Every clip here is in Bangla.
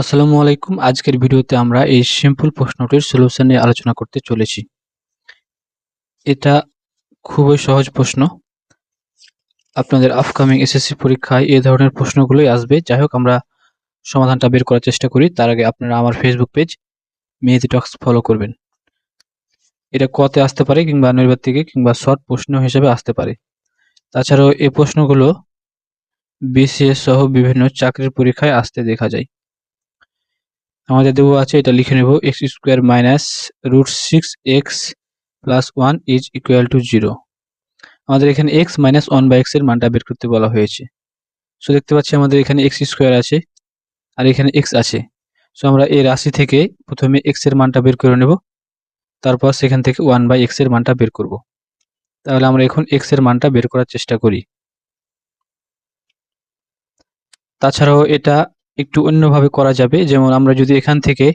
আসসালামু আলাইকুম। আজকের ভিডিওতে আমরা এই সিম্পল প্রশ্নটির সলিউশন নিয়ে আলোচনা করতে চলেছি। এটা খুবই সহজ প্রশ্ন। আপনাদের আপকামিং এসএসসি পরীক্ষায় এই ধরনের প্রশ্নগুলোই আসবে। যাই হোক, আমরা সমাধানটা বের করার চেষ্টা করি। তার আগে আপনারা আমার Facebook page Mehedi talks follow করবেন। এটা কতে আসতে পারে কিংবা নৈর্বাতিকে কিংবা শর্ট প্রশ্ন হিসেবে আসতে পারে। তাছাড়াও এই প্রশ্নগুলো বিসিএস সহ বিভিন্ন চাকরির পরীক্ষায় আসতে দেখা যায়। আমাদের দেবো আছে, এটা লিখে নেব x square minus root six x plus one is equal to zero আমাদের এখানে এক্স মাইনাস ওয়ান বাই এক্সের মানটা বের করতে বলা হয়েছে। সো দেখতে পাচ্ছি আমাদের এখানে এক্স স্কোয়ার আছে, আর এখানে এক্স আছে। সো আমরা এই রাশি থেকে প্রথমে এক্সের মানটা বের করে নেব, তারপর সেখান থেকে ওয়ান বাই এক্সের মানটা বের করব। তাহলে আমরা এখন এক্সের মানটা বের করার চেষ্টা করি। তাছাড়াও এটা একটু অন্যভাবে করা যাবে। যেমন আমরা যদি এখান থেকে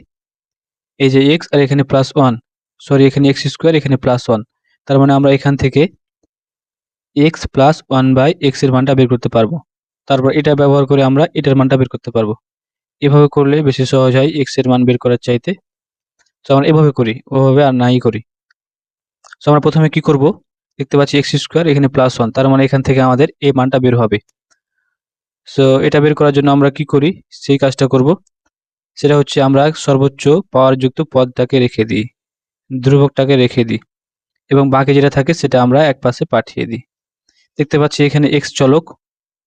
এই যে এক্স আর এখানে প্লাস ওয়ান সরি এখানে এক্স স্কোয়ার এখানে প্লাস ওয়ান তার মানে আমরা এখান থেকে এক্স প্লাস ওয়ান বাই এক্সের মানটা বের করতে পারব। তারপর এটা ব্যবহার করে আমরা এটার মানটা বের করতে পারব। এভাবে করলে বেশি সহজ হয় এক্সের মান বের করার চাইতে। তো আমরা এভাবে করি, ওভাবে আর নাই করি। তো আমরা প্রথমে কি করব? দেখতে পাচ্ছি এক্স স্কোয়ার এখানে প্লাস ওয়ান তার মানে এখান থেকে আমাদের এই মানটা বের হবে। সো এটা বের করার জন্য আমরা কি করি? সেই কাজটা করব। সেটা হচ্ছে আমরা সর্বোচ্চ পাওয়ারযুক্ত পদটাকে রেখে দিই, ধ্রুবকটাকে রেখে দিই এবং বাকি যেটা থাকে সেটা আমরা এক পাশে পাঠিয়ে দিই। দেখতে পাচ্ছি এখানে এক্স চলক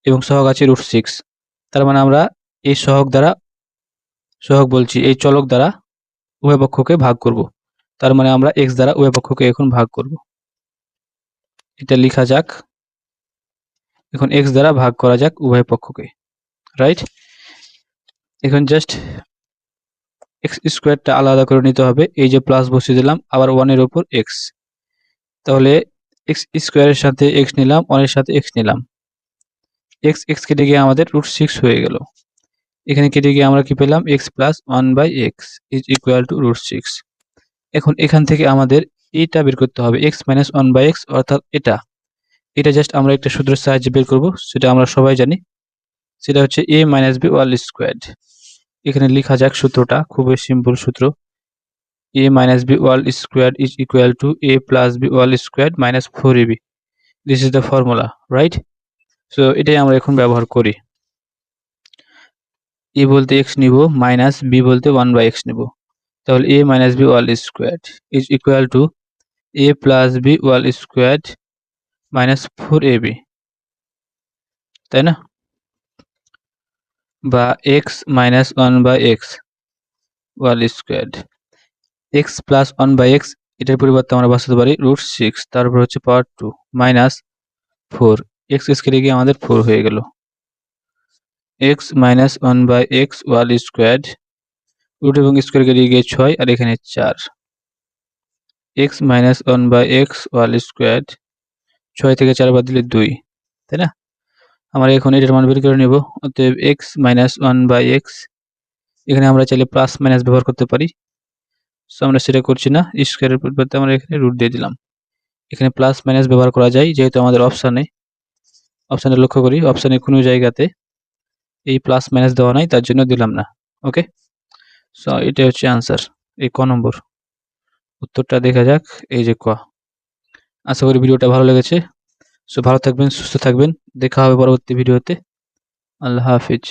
এবং সহগ আছে রুট সিক্স তার মানে আমরা এই সহগ দ্বারা, সহগ বলছি এই চলক দ্বারা উভয় পক্ষকে ভাগ করব। তার মানে আমরা এক্স দ্বারা উভয় পক্ষকে এখন ভাগ করব। এটা লেখা যাক। এখন এক্স দ্বারা ভাগ করা যাক উভয় পক্ষকে রাইট এখন জাস্ট এক্স স্কোয়ারটা আলাদা করে নিতে হবে, এই যে প্লাস বসিয়ে দিলাম, আবার ওয়ানের ওপর এক্স তাহলে এক্স স্কোয়ারের সাথে এক্স নিলাম ওয়ানের সাথে এক্স নিলাম। এক্স এক্স কেটে গিয়ে আমাদের রুট সিক্স হয়ে গেল। এখানে কেটে গিয়ে আমরা কি পেলাম? X plus one by x is equal to root six এখন এখান থেকে আমাদের এটা বের করতে হবে x minus one by x অর্থাৎ এটা। এটা জাস্ট আমরা একটা সূত্রের সাহায্যে বের করব, সেটা আমরা সবাই জানি। সেটা হচ্ছে a minus b whole square এখানে লেখা যাক সূত্রটা, খুবই সিম্পল সূত্র। A minus b whole square is equal to a plus b whole square minus four a b this is the formula right so এটাই আমরা এখন ব্যবহার করি। এ বলতে এক্স নিব মাইনাস বি বলতে ওয়ান বাই এক্স নিব। তাহলে a minus b whole square is equal to a plus b whole square minus four a b তাই না বা x minus one by x whole square x plus one by x এটার পরিবর্তে আমরা বসাতে পারি রুট সিক্স তারপর হচ্ছে power two minus four x কেটে গিয়ে আমাদের ফোর হয়ে গেল। X minus one by x whole square root এবং স্কোয়ার কেটে গিয়ে ছয়, আর এখানে চার। X minus one by x whole square ছয় থেকে চার বাদ দিলে দুই, তাই না? আমরা এখন এটার মান বের করে নেব, অতএব x minus one by x এখানে আমরা চাইলে প্লাস মাইনাস ব্যবহার করতে পারি। সো আমরা সেটা করছি না স্কোয়ারের পরিবর্তে আমরা এখানে রুট দিয়ে দিলাম। এখানে প্লাস মাইনাস ব্যবহার করা যায়, যেহেতু আমাদের অপশানে অপশানে লক্ষ্য করি অপশানে কোনো জায়গাতে এই প্লাস মাইনাস দেওয়া নাই, তার জন্য দিলাম না ওকে সো এটা হচ্ছে আনসার এই ক নম্বর। উত্তরটা দেখা যাক, এই যে ক। আশা করি ভিডিওটা ভালো লেগেছে। সো ভালো থাকবেন, সুস্থ থাকবেন। দেখা হবে পরবর্তী ভিডিওতে। আল্লাহ হাফিজ।